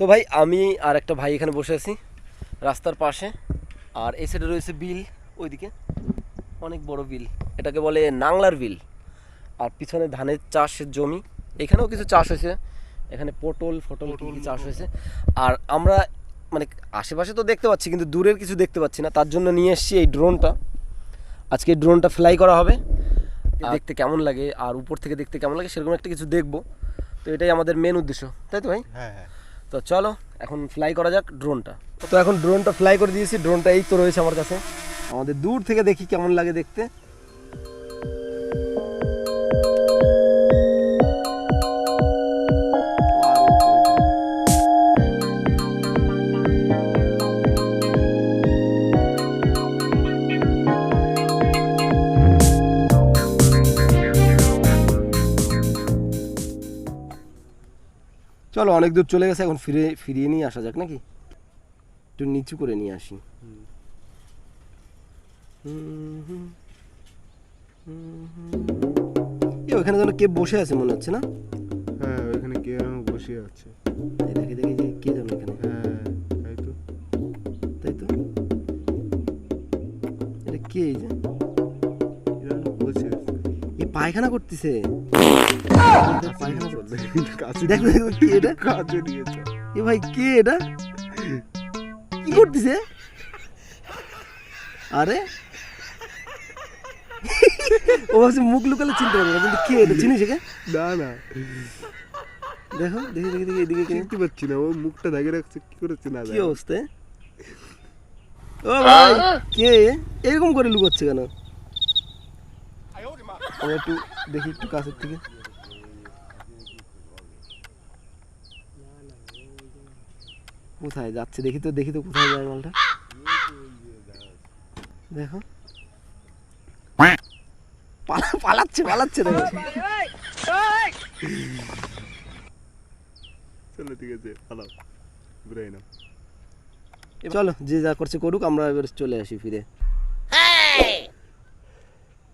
তো ভাই আমি আর একটা ভাই এখানে বসে আছি রাস্তার পাশে। আর এই সাইডে রয়েছে বিল ওইদিকে অনেক বড় বিল। এটাকে বলে নাংলার বিল। আর পিছনে ধানের চাষের জমি। এখানেও কিছু চাষ হয়েছে। এখানে পটল ফটল কি চাষ হয়েছে। আর আমরা মানে আশেপাশে তো দেখতে পাচ্ছি কিন্তু দূরের কিছু দেখতে পাচ্ছি না। তার জন্য নিয়ে এসেছি এই ড্রোনটা আজকে এই ড্রোনটা ফ্লাই করা হবে। দেখতে কেমন লাগে আর উপর থেকে দেখতে কেমন লাগে সেরকম একটা কিছু দেখব। তো এটাই আমাদের মেন উদ্দেশ্য। তাই তো ভাই? হ্যাঁ হ্যাঁ। তো চলো, এখন ফ্লাই করা যাক ড্রোনটা তো এখন ড্রোনটা ফ্লাই করে দিয়েছি ড্রোনটা এই তো রয়েছে আমার কাছে। আমাদের দূর থেকে দেখি কেমন লাগে দেখতে। চলো অনেক দূর চলে গেছে এখন ফিরে ফিরিয়ে নিয়ে আসা যাক নাকি? একটু নিচু করে নিয়ে আসি। এ ওখানে যেন কে বসে আছে মনে হচ্ছে না? হ্যাঁ ওইখানে কে বসে আছে। দেখি দেখি যে কে যেন এখানে? হ্যাঁ তাই তো। তাই তো? এটা কে এই যে? পায়খানা করতেছে। পায়খানা দেখো কি এটা? কাছে নিয়েছে এ ভাই কে এটা? কি করতেছে? আরে? ও ভাবছে মুখ লুকালে চিনতে পারবে না কিন্তু কে এটা? চিনিস একে? না না। দেখো দেখি দেখি দেখি এদিকে কে? চিনতে পারছি না ও মুখটা দাগে রাখছে কি করেছে না কি অবস্থা? ও ভাই কে? এরকম করে লুকোচ্ছে কেন? আমি একটু দেখি একটু কাছের থেকে। কোথায় যাচ্ছে? দেখি তো দেখি তো কোথায় যায় মালটা। দেখো। পালাচ্ছে পালাচ্ছে দেখো। চলো ঠিক আছে পালাও। নাও। চলো যে যা করছে করুক আমরা এবার চলে আসি ফিরে।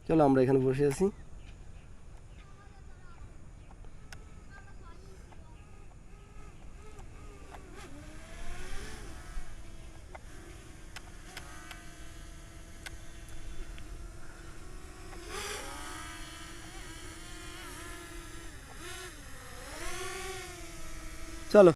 চলো আমরা এখানে বসে আছি। চলো।